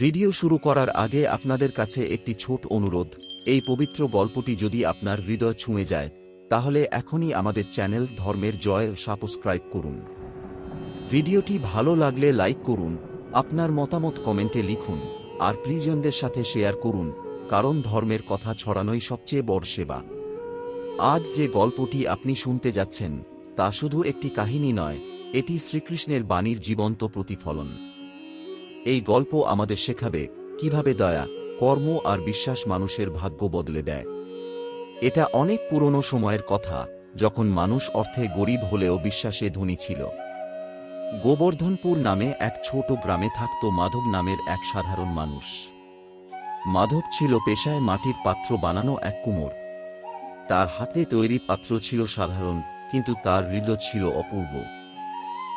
Video শুরু করার আগে আপনাদের কাছে একটি ছোট অনুরোধ। এই পবিত্র গল্পটি যদি আপনার হৃদয় ছুঁয়ে যায়, তাহলে এখনই আমাদের চ্যানেল ধর্মের জয় সাবস্ক্রাইব করুন। ভিডিওটি ভালো লাগলে লাইক করুন, আপনার মতামত কমেন্টে লিখুন, আর প্রিজনদের সাথে শেয়ার করুন, কারণ ধর্মের কথা ছড়ানোই সবচেয়ে বড় সেবা। আজ যে গল্পটি আপনি শুনতে যাচ্ছেন, তা শুধু একটি কাহিনী নয়, এটি শ্রীকৃষ্ণের বাণীর জীবন্ত প্রতিফলন। এই গল্প আমাদের শেখাবে কীভাবে দয়া, কর্ম আর বিশ্বাস মানুষের ভাগ্য বদলে দেয়। এটা অনেক পুরনো সময়ের কথা, যখন মানুষ অর্থে গরিব হলেও বিশ্বাসে ধনী ছিল। গোবর্ধনপুর নামে এক ছোট গ্রামে থাকত মাধব নামের এক সাধারণ মানুষ। মাধব ছিল পেশায় মাটির পাত্র বানানো এক কুমোর। তার হাতে তৈরি পাত্র ছিল সাধারণ, কিন্তু তার হৃদয় ছিল অপূর্ব।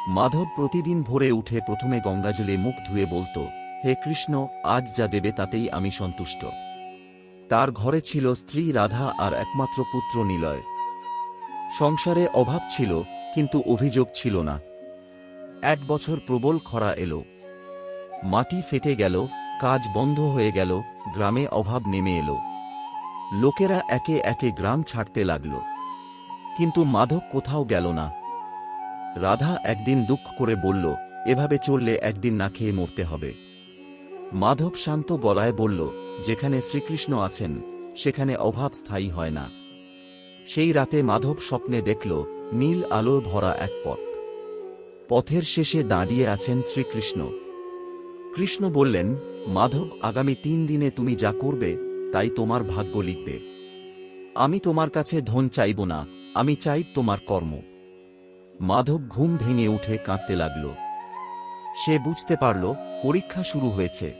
মাধব প্রতিদিন ভোরে উঠে প্রথমে গঙ্গাজলে মুখ ধুয়ে বলতো, হে কৃষ্ণ, আজ যা দেবে তাতেই আমি সন্তুষ্ট। তার ঘরে ছিল স্ত্রী রাধা আর একমাত্র পুত্র নিলয়। সংসারে অভাব ছিল, কিন্তু অভিযোগ ছিল না। এক বছর প্রবল খরা এলো। মাটি ফেটে গেল, কাজ বন্ধ হয়ে গেল, গ্রামে অভাব নেমে এলো। লোকেরা একে একে গ্রাম ছাড়তে লাগল। কিন্তু মাধব কোথাও গেল না। রাধা একদিন দুঃখ করে বলল, এভাবে চললে একদিন না খেয়ে মরতে হবে। মাধব শান্ত গলায় বলল, যেখানে শ্রীকৃষ্ণ আছেন, সেখানে অভাব স্থায়ী হয় না। সেই রাতে মাধব স্বপ্নে দেখল, নীল আলো ভরা এক পথ। পথের শেষে দাঁড়িয়ে আছেন শ্রীকৃষ্ণ। কৃষ্ণ বললেন, মাধব, আগামী তিন দিনে তুমি যা করবে, তাই তোমার ভাগ্য লিখবে। আমি তোমার কাছে ধন চাইব না, আমি চাই তোমার কর্ম। মাধব ঘুম ভেঙে উঠে কাঁদতে লাগল। সে বুঝতে পারল, পরীক্ষা শুরু হয়েছে।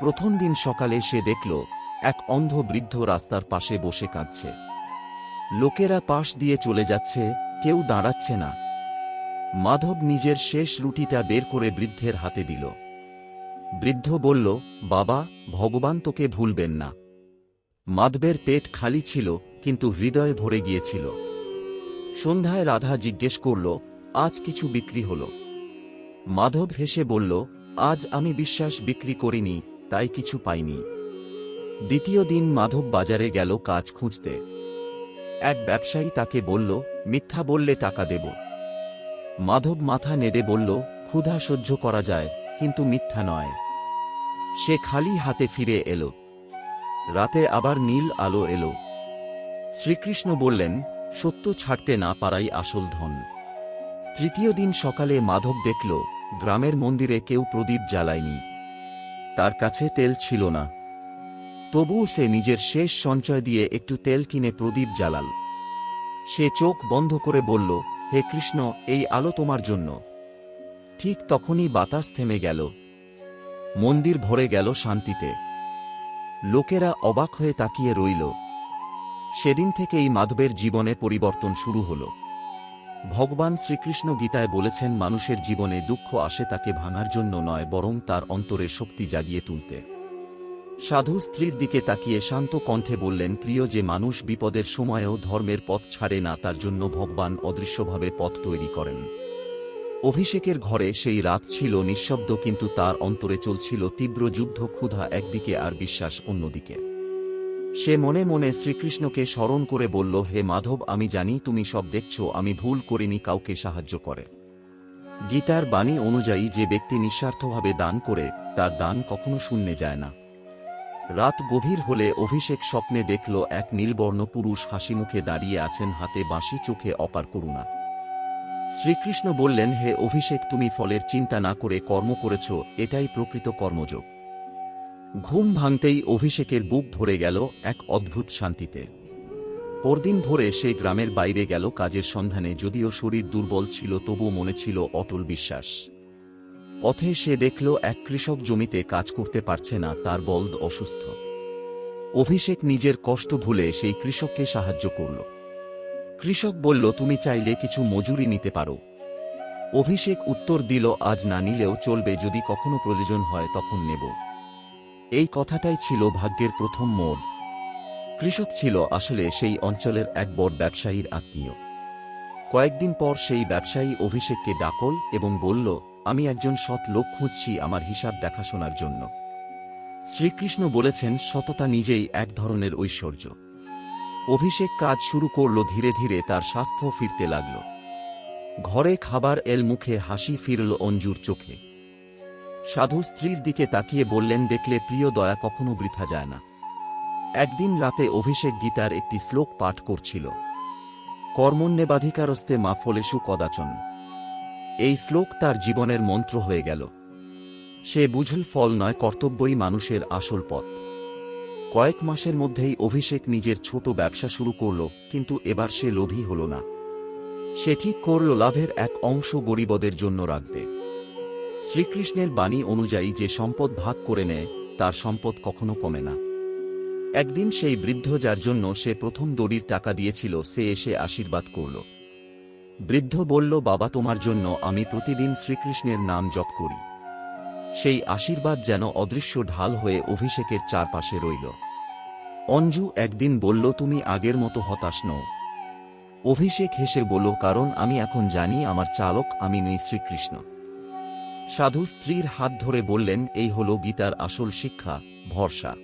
প্রথম দিন সকালে সে দেখল, এক অন্ধ বৃদ্ধ রাস্তার পাশে বসে কাঁদছে। লোকেরা পাশ দিয়ে চলে যাচ্ছে, কেউ দাঁড়াচ্ছে না। মাধব নিজের শেষ রুটিটা বের করে বৃদ্ধের হাতে দিল। বৃদ্ধ বলল, বাবা, ভগবান তোকে ভুলবেন না। মাধবের পেট খালি ছিল, কিন্তু হৃদয় ভরে গিয়েছিল। সন্ধ্যায় রাধা জিজ্ঞেস করল, আজ কিছু বিক্রি হল? মাধব হেসে বলল, আজ আমি বিশ্বাস বিক্রি করিনি, তাই কিছু পাইনি। দ্বিতীয় দিন মাধব বাজারে গেল কাজ খুঁজতে। এক ব্যবসায়ী তাকে বলল, মিথ্যা বললে টাকা দেব। মাধব মাথা নেড়ে বলল, ক্ষুধা সহ্য করা যায়, কিন্তু মিথ্যা নয়। সে খালি হাতে ফিরে এলো। রাতে আবার নীল আলো এলো। শ্রীকৃষ্ণ বললেন সত্য ছাড়তে না পারাই আসল ধন। তৃতীয় দিন সকালে মাধব দেখল, গ্রামের মন্দিরে কেউ প্রদীপ জ্বালায়নি। তার কাছে তেল ছিল না। তবুও সে নিজের শেষ সঞ্চয় দিয়ে একটু তেল কিনে প্রদীপ জ্বালাল। সে চোখ বন্ধ করে বলল, হে কৃষ্ণ, এই আলো তোমার জন্য। ঠিক তখনই বাতাস থেমে গেল। মন্দির ভরে গেল শান্তিতে। লোকেরা অবাক হয়ে তাকিয়ে রইল। সেদিন থেকেই মাধবের জীবনে পরিবর্তন শুরু হল। ভগবান শ্রীকৃষ্ণ গীতায় বলেছেন, মানুষের জীবনে দুঃখ আসে তাকে ভাঙার জন্য নয়, বরং তার অন্তরে শক্তি জাগিয়ে তুলতে। সাধু স্ত্রীর দিকে তাকিয়ে শান্ত কণ্ঠে বললেন, প্রিয়, যে মানুষ বিপদের সময়েও ধর্মের পথ ছাড়ে না, তার জন্য ভগবান অদৃশ্যভাবে পথ তৈরি করেন। অভিষেকের ঘরে সেই রাত ছিল নিঃশব্দ, কিন্তু তার অন্তরে চলছিল তীব্র যুদ্ধ, ক্ষুধা একদিকে আর বিশ্বাস অন্যদিকে। সে মনে মনে শ্রীকৃষ্ণকে স্মরণ করে বলল, হে মাধব, আমি জানি তুমি সব দেখছ, আমি ভুল করিনি, কাউকে সাহায্য করে। গীতার বাণী অনুযায়ী যে ব্যক্তি নিঃস্বার্থভাবে দান করে, তার দান কখনো শূন্যে যায় না। রাত গভীর হলে অভিষেক স্বপ্নে দেখল, এক নীলবর্ণ পুরুষ হাসি মুখে দাঁড়িয়ে আছেন, হাতে বাঁশি, চোখে অপার করুণা। শ্রীকৃষ্ণ বললেন, হে অভিষেক, তুমি ফলের চিন্তা না করে কর্ম করেছ, এটাই প্রকৃত কর্মযোগ। ঘুম ভাঙতেই অভিষেকের বুক ভরে গেল এক অদ্ভুত শান্তিতে। পরদিন ভোরে সে গ্রামের বাইরে গেল কাজের সন্ধানে, যদিও শরীর দুর্বল ছিল তবু মনে ছিল অটল বিশ্বাস। পথে সে দেখল, এক কৃষক জমিতে কাজ করতে পারছে না, তার বলদ অসুস্থ। অভিষেক নিজের কষ্ট ভুলে সেই কৃষককে সাহায্য করল। কৃষক বলল, তুমি চাইলে কিছু মজুরি নিতে পারো। অভিষেক উত্তর দিল, আজ না নিলেও চলবে, যদি কখনো প্রয়োজন হয় তখন নেব। এই কথাটাই ছিল ভাগ্যের প্রথম মোড়। কৃষক ছিল আসলে সেই অঞ্চলের এক বড় ব্যবসায়ীর আত্মীয়। কয়েকদিন পর সেই ব্যবসায়ী অভিষেককে ডাকল এবং বলল, আমি একজন সৎ লোক খুঁজছি আমার হিসাব দেখাশোনার জন্য। শ্রীকৃষ্ণ বলেছেন, সততা নিজেই এক ধরনের ঐশ্বর্য। অভিষেক কাজ শুরু করল ধীরে ধীরে তার স্বাস্থ্য ফিরতে লাগল। ঘরে খাবার এল মুখে হাসি ফিরল অঞ্জুর চোখে। সাধু স্ত্রীর দিকে তাকিয়ে বললেন, দেখলে প্রিয় দয়া কখনো বৃথা যায় না। একদিন রাতে অভিষেক গীতার একটি শ্লোক পাঠ করছিল। কর্মণ্যেবাধিকারস্তে মা ফলেশু কদাচন। এই শ্লোক তার জীবনের মন্ত্র হয়ে গেল। সে বুঝল, ফল নয়, কর্তব্যই মানুষের আসল পথ। কয়েক মাসের মধ্যেই অভিষেক নিজের ছোট ব্যবসা শুরু করল, কিন্তু এবার সে লোভী হল না। সে ঠিক করল, লাভের এক অংশ গরিবদের জন্য রাখবে। শ্রীকৃষ্ণের বাণী অনুযায়ী যে সম্পদ ভাগ করে নেয়, তার সম্পদ কখনো কমে না। একদিন সেই বৃদ্ধ যার জন্য সে প্রথম দড়ির টাকা দিয়েছিল, সে এসে আশীর্বাদ করল। বৃদ্ধ বলল, বাবা, তোমার জন্য আমি প্রতিদিন শ্রীকৃষ্ণের নাম জপ করি। সেই আশীর্বাদ যেন অদৃশ্য ঢাল হয়ে অভিষেকের চারপাশে রইল। অঞ্জু একদিন বলল, তুমি আগের মতো হতাশ নও। অভিষেক হেসে বলল, কারণ আমি এখন জানি আমার চালক আমি নেই শ্রীকৃষ্ণ। সাধু স্ত্রীর হাত ধরে বললেন, এই হল গীতার আসল শিক্ষা, ভরসা।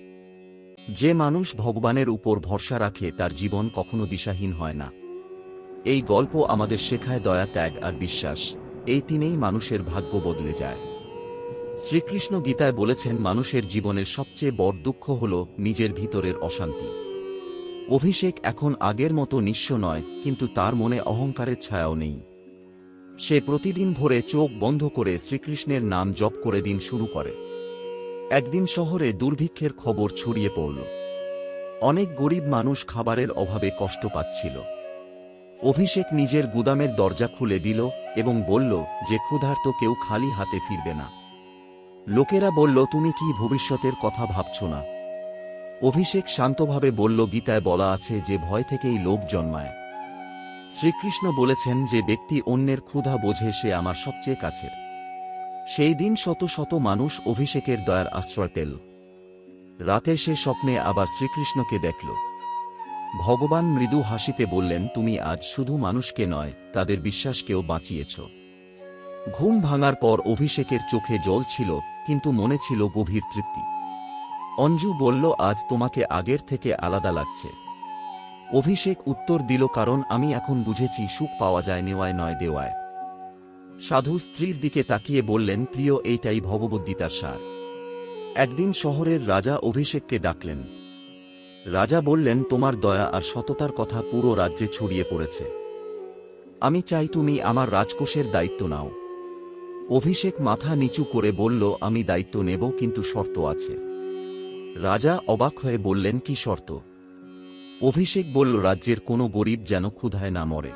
যে মানুষ ভগবানের উপর ভরসা রাখে, তার জীবন কখনো দিশাহীন হয় না। এই গল্প আমাদের শেখায় দয়া, ত্যাগ আর বিশ্বাস। এই তিনেই মানুষের ভাগ্য বদলে যায়। শ্রীকৃষ্ণ গীতায় বলেছেন, মানুষের জীবনের সবচেয়ে বড় দুঃখ হল নিজের ভিতরের অশান্তি। অভিষেক এখন আগের মতো নিঃস্ব নয়, কিন্তু তার মনে অহংকারের ছায়াও নেই। সে প্রতিদিন ভোরে চোখ বন্ধ করে শ্রীকৃষ্ণের নাম জপ করে দিন শুরু করে। একদিন শহরে দুর্ভিক্ষের খবর ছড়িয়ে পড়ল। অনেক গরিব মানুষ খাবারের অভাবে কষ্ট পাচ্ছিল। অভিষেক নিজের গুদামের দরজা খুলে দিল এবং বলল, যে ক্ষুধার্ত কেউ খালি হাতে ফিরবে না। লোকেরা বলল, তুমি কি ভবিষ্যতের কথা ভাবছ না? অভিষেক শান্তভাবে বলল, গীতায় বলা আছে যে ভয় থেকেই লোভ জন্মায়। শ্রীকৃষ্ণ বলেছেন যে ব্যক্তি অন্যের ক্ষুধা বোঝে, সে আমার সবচেয়ে কাছের। সেই দিন শত শত মানুষ অভিষেকের দয়ার আশ্রয় পেল। রাতে সে স্বপ্নে আবার শ্রীকৃষ্ণকে দেখল। ভগবান মৃদু হাসিতে বললেন, তুমি আজ শুধু মানুষকে নয়, তাদের বিশ্বাসকেও বাঁচিয়েছ। ঘুম ভাঙার পর অভিষেকের চোখে জল ছিল, কিন্তু মনে ছিল গভীর তৃপ্তি। অঞ্জু বলল, আজ তোমাকে আগের থেকে আলাদা লাগছে। অভিষেক উত্তর দিল, কারণ আমি এখন বুঝেছি সুখ পাওয়া যায় নেওয়ায় নয় দেওয়ায়। সাধু স্ত্রীর দিকে তাকিয়ে বললেন, প্রিয়, এইটাই ভগবদ্গীতার সার। একদিন শহরের রাজা অভিষেককে ডাকলেন। রাজা বললেন, তোমার দয়া আর সততার কথা পুরো রাজ্যে ছড়িয়ে পড়েছে। আমি চাই তুমি আমার রাজকোষের দায়িত্ব নাও। অভিষেক মাথা নিচু করে বলল, আমি দায়িত্ব নেব, কিন্তু শর্ত আছে। রাজা অবাক হয়ে বললেন, কি শর্ত? অভিষেক বলল, রাজ্যের কোনো গরিব যেন ক্ষুধায় না মরে।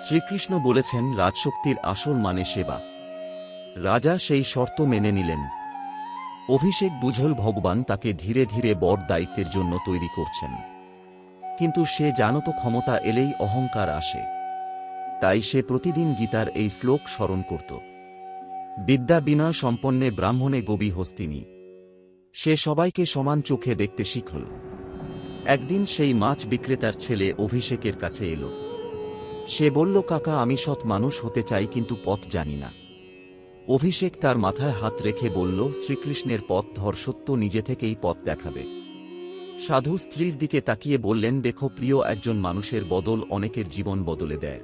শ্রীকৃষ্ণ বলেছেন, রাজশক্তির আসল মানে সেবা। রাজা সেই শর্ত মেনে নিলেন। অভিষেক বুঝল, ভগবান তাকে ধীরে ধীরে বড় দায়িত্বের জন্য তৈরি করছেন। কিন্তু সে জানত ক্ষমতা এলেই অহংকার আসে। তাই সে প্রতিদিন গীতার এই শ্লোক স্মরণ করত। বিদ্যা বিনয় সম্পন্নে ব্রাহ্মণে গবি হস্তিনী সে সবাইকে সমান চোখে দেখতে শিখল। একদিন সেই মাছ বিক্রেতার ছেলে অভিষেকের কাছে এলো। সে বলল, কাকা, আমি সৎ মানুষ হতে চাই, কিন্তু পথ জানি না। অভিষেক তার মাথায় হাত রেখে বলল, শ্রীকৃষ্ণের পথ ধর, সত্য নিজে থেকেই পথ দেখাবে। সাধু স্ত্রীর দিকে তাকিয়ে বললেন, দেখো, প্রিয়, একজন মানুষের বদল অনেকের জীবন বদলে দেয়।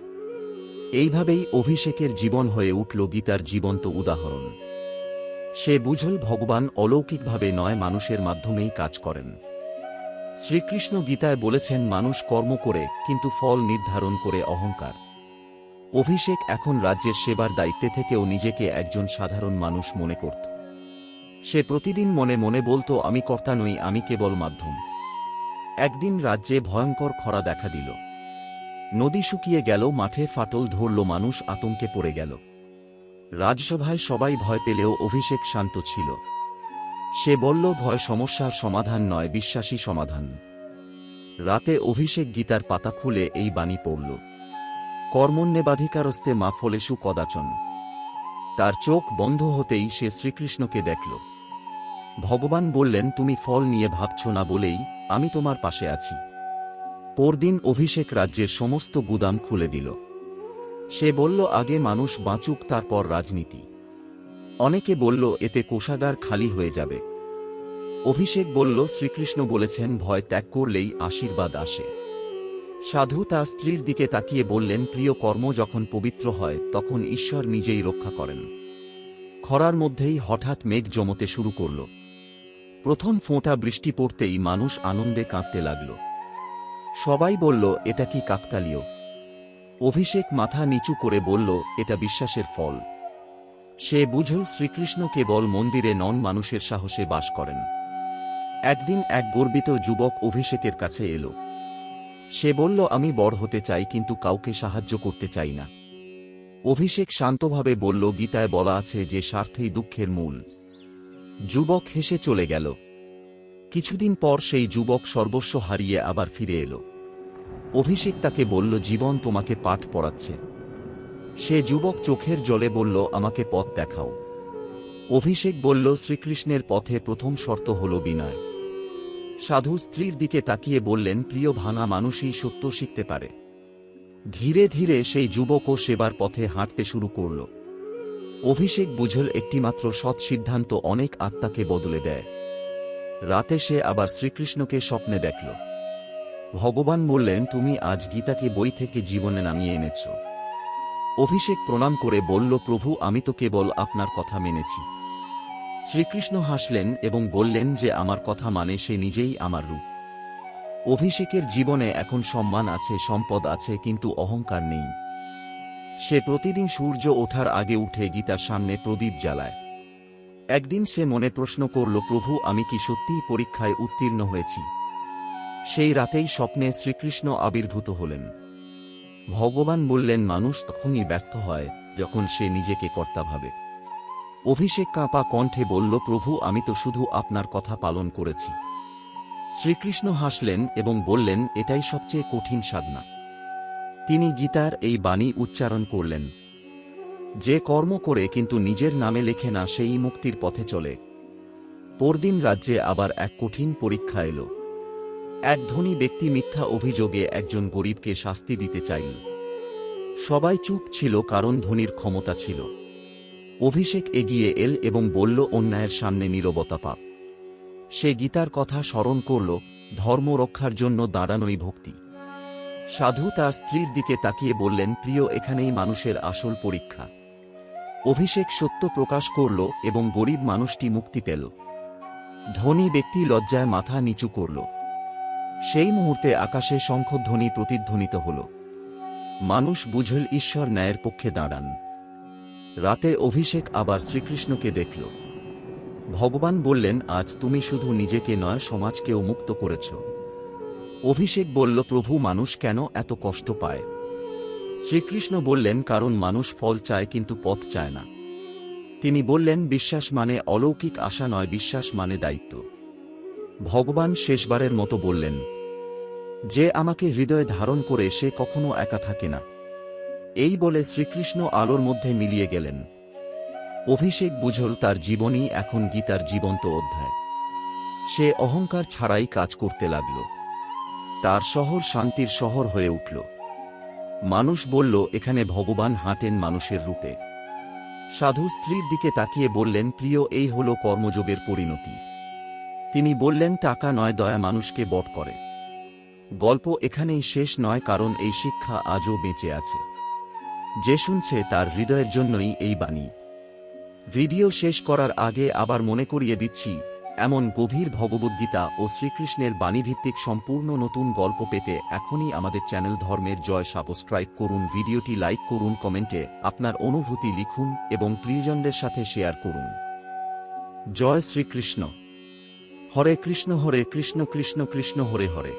এইভাবেই অভিষেকের জীবন হয়ে উঠল গীতার জীবন্ত উদাহরণ। সে বুঝল, ভগবান অলৌকিকভাবে নয়, মানুষের মাধ্যমেই কাজ করেন। শ্রীকৃষ্ণ গীতায় বলেছেন, মানুষ কর্ম করে, কিন্তু ফল নির্ধারণ করে অহংকার। অভিষেক এখন রাজ্যের সেবার দায়িত্বে থেকেও নিজেকে একজন সাধারণ মানুষ মনে করত। সে প্রতিদিন মনে মনে বলতো, আমি কর্তা নই, আমি কেবল মাধ্যম। একদিন রাজ্যে ভয়ঙ্কর খরা দেখা দিল। নদী শুকিয়ে গেল, মাঠে ফাটল ধরল, মানুষ আতঙ্কে পড়ে গেল। রাজসভায় সবাই ভয় পেলেও অভিষেক শান্ত ছিল। সে বলল, ভয় সমস্যার সমাধান নয়, বিশ্বাসী সমাধান। রাতে অভিষেক গীতার পাতা খুলে এই বাণী পড়ল কর্মণ্যেবাধিকারস্তে মা ফলেশু কদাচন। তার চোখ বন্ধ হতেই সে শ্রীকৃষ্ণকে দেখল। ভগবান বললেন, তুমি ফল নিয়ে ভাবছ না বলেই আমি তোমার পাশে আছি। পরদিন অভিষেক রাজ্যের সমস্ত গুদাম খুলে দিল। সে বলল, আগে মানুষ বাঁচুক, তারপর রাজনীতি। অনেকে বলল, এতে কোষাগার খালি হয়ে যাবে। অভিষেক বলল, শ্রীকৃষ্ণ বলেছেন, ভয় ত্যাগ করলেই আশীর্বাদ আসে। সাধু তার স্ত্রীর দিকে তাকিয়ে বললেন, প্রিয় কর্ম যখন পবিত্র হয়, তখন ঈশ্বর নিজেই রক্ষা করেন। খরার মধ্যেই হঠাৎ মেঘ জমতে শুরু করল। প্রথম ফোঁটা বৃষ্টি পড়তেই মানুষ আনন্দে কাঁদতে লাগল। সবাই বলল, এটা কি কাকতালীয়? অভিষেক মাথা নিচু করে বলল, এটা বিশ্বাসের ফল। সে বুঝল শ্রীকৃষ্ণ কেবল মন্দিরে নন মানুষের সাহসে বাস করেন। একদিন এক গর্বিত যুবক অভিষেকের কাছে এলো। সে বলল, আমি বড় হতে চাই, কিন্তু কাউকে সাহায্য করতে চাই না। অভিষেক শান্তভাবে বলল, গীতায় বলা আছে যে স্বার্থেই দুঃখের মূল। যুবক হেসে চলে গেল। কিছুদিন পর সেই যুবক সর্বস্ব হারিয়ে আবার ফিরে এলো। অভিষেক তাকে বলল, জীবন তোমাকে পাঠ পড়াচ্ছে। সে যুবক চোখের জলে বলল, আমাকে পথ দেখাও। অভিষেক বলল, শ্রীকৃষ্ণের পথে প্রথম শর্ত হল বিনয়। সাধু স্ত্রীর দিকে তাকিয়ে বললেন, প্রিয় ভাঙা মানুষই সত্য শিখতে পারে। ধীরে ধীরে সেই যুবকও সেবার পথে হাঁটতে শুরু করল। অভিষেক বুঝল, একটিমাত্র সৎ সিদ্ধান্ত অনেক আত্মাকে বদলে দেয়। রাতে সে আবার শ্রীকৃষ্ণকে স্বপ্নে দেখল। ভগবান বললেন, তুমি আজ গীতাকে বই থেকে জীবনে নামিয়ে এনেছ। অভিষেক প্রণাম করে বলল, প্রভু, আমি তো কেবল আপনার কথা মেনেছি। শ্রীকৃষ্ণ হাসলেন এবং বললেন যে, আমার কথা মানে সে নিজেই আমার রূপ। অভিষেকের জীবনে এখন সম্মান আছে, সম্পদ আছে, কিন্তু অহংকার নেই। সে প্রতিদিন সূর্য ওঠার আগে উঠে গীতার সামনে প্রদীপ জ্বালায়। একদিন সে মনে প্রশ্ন করল, প্রভু, আমি কি সত্যিই পরীক্ষায় উত্তীর্ণ হয়েছি? সেই রাতেই স্বপ্নে শ্রীকৃষ্ণ আবির্ভূত হলেন। ভগবান বললেন, মানুষ তখনই ব্যর্থ হয় যখন সে নিজেকে কর্তা ভাবে। অভিষেক কাঁপা কণ্ঠে বলল, প্রভু, আমি তো শুধু আপনার কথা পালন করেছি। শ্রীকৃষ্ণ হাসলেন এবং বললেন, এটাই সবচেয়ে কঠিন সাধনা। তিনি গীতার এই বাণী উচ্চারণ করলেন, যে কর্ম করে কিন্তু নিজের নামে লেখে না, সেই মুক্তির পথে চলে। পরদিন রাজ্যে আবার এক কঠিন পরীক্ষা এলো। এক ধনী ব্যক্তি মিথ্যা অভিযোগে একজন গরিবকে শাস্তি দিতে চাইল। সবাই চুপ ছিল কারণ ধনীর ক্ষমতা ছিল। অভিষেক এগিয়ে এল এবং বলল, অন্যায়ের সামনে নীরবতা পাপ সে গীতার কথা স্মরণ করল, ধর্ম রক্ষার জন্য দাঁড়ানোই ভক্তি। সাধু তার স্ত্রীর দিকে তাকিয়ে বললেন, প্রিয়, এখানেই মানুষের আসল পরীক্ষা। অভিষেক সত্য প্রকাশ করল এবং গরিব মানুষটি মুক্তি পেল। ধনী ব্যক্তি লজ্জায় মাথা নিচু করল। সেই মুহূর্তে আকাশে শঙ্খধ্বনি প্রতিধ্বনিত হল। মানুষ বুঝল ঈশ্বর ন্যায়ের পক্ষে দাঁড়ান। রাতে অভিষেক আবার শ্রীকৃষ্ণকে দেখল। ভগবান বললেন, আজ তুমি শুধু নিজেকে নয়, সমাজকেও মুক্ত করেছ। অভিষেক বলল, প্রভু, মানুষ কেন এত কষ্ট পায়? শ্রীকৃষ্ণ বললেন, কারণ মানুষ ফল চায়, কিন্তু পথ চায় না। তিনি বললেন, বিশ্বাস মানে অলৌকিক আশা নয়, বিশ্বাস মানে দায়িত্ব। ভগবান শেষবারের মতো বললেন, যে আমাকে হৃদয়ে ধারণ করে সে কখনো একা থাকে না। এই বলে শ্রীকৃষ্ণ আলোর মধ্যে মিলিয়ে গেলেন। অভিষেক বুঝল তার জীবনই এখন গীতার জীবন্ত অধ্যায়। সে অহংকার ছাড়াই কাজ করতে লাগল। তার শহর শান্তির শহর হয়ে উঠল। মানুষ বলল, এখানে ভগবান হাঁটেন মানুষের রূপে। সাধু স্ত্রীর দিকে তাকিয়ে বললেন, প্রিয়, এই হল কর্মযোগের পরিণতি। তিনি বললেন, টাকা নয়, দয়া মানুষকে বট করে। গল্প এখানেই শেষ নয়, কারণ এই শিক্ষা আজও বেঁচে আছে। যে শুনছে তার হৃদয়ের জন্যই এই বাণী। ভিডিও শেষ করার আগে আবার মনে করিয়ে দিচ্ছি, এমন গভীর ভগবদ্গীতা ও শ্রীকৃষ্ণের বাণীভিত্তিক সম্পূর্ণ নতুন গল্প পেতে এখনই আমাদের চ্যানেল ধর্মের জয় সাবস্ক্রাইব করুন, ভিডিওটি লাইক করুন, কমেন্টে আপনার অনুভূতি লিখুন এবং প্রিয়জনদের সাথে শেয়ার করুন। জয় শ্রীকৃষ্ণ। হরে কৃষ্ণ হরে কৃষ্ণ কৃষ্ণ কৃষ্ণ হরে হরে